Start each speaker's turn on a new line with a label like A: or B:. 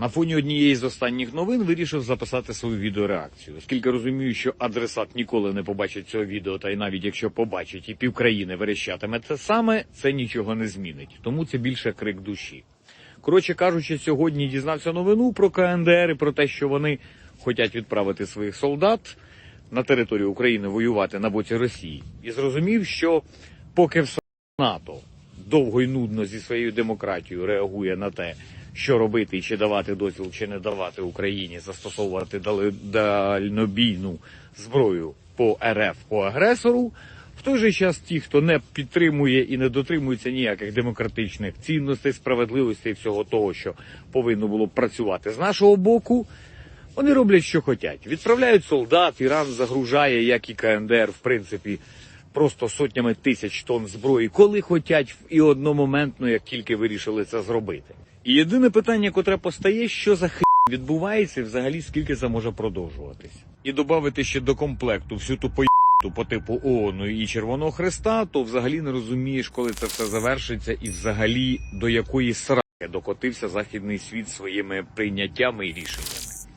A: На фоні однієї з останніх новин вирішив записати свою відеореакцію, оскільки розумію, що адресат ніколи не побачить цього відео, та й навіть якщо побачить і півкраїни верещатиме це саме, це нічого не змінить. Тому це більше крик душі. Коротше кажучи, сьогодні дізнався новину про КНДР і про те, що вони хочуть відправити своїх солдат на територію України воювати на боці Росії, і зрозумів, що поки все НАТО довго й нудно зі своєю демократією реагує на те, що робити і чи давати дозвіл, чи не давати Україні застосовувати дальнобійну зброю по РФ по агресору. В той же час ті, хто не підтримує і не дотримується ніяких демократичних цінностей, справедливості і всього того, що повинно було працювати з нашого боку, вони роблять, що хочуть. Відправляють солдат, Іран загружає, як і КНДР, в принципі, просто сотнями тисяч тонн зброї, коли хочуть, і одномоментно, як тільки вирішили це зробити. І єдине питання, котре постає, що за хи відбувається, взагалі скільки це може продовжуватись. І додати ще до комплекту всю ту поїду по типу ООНу і Червоного Хреста, то взагалі не розумієш, коли це все завершиться, і взагалі до якої сраки докотився західний світ своїми прийняттями і рішеннями.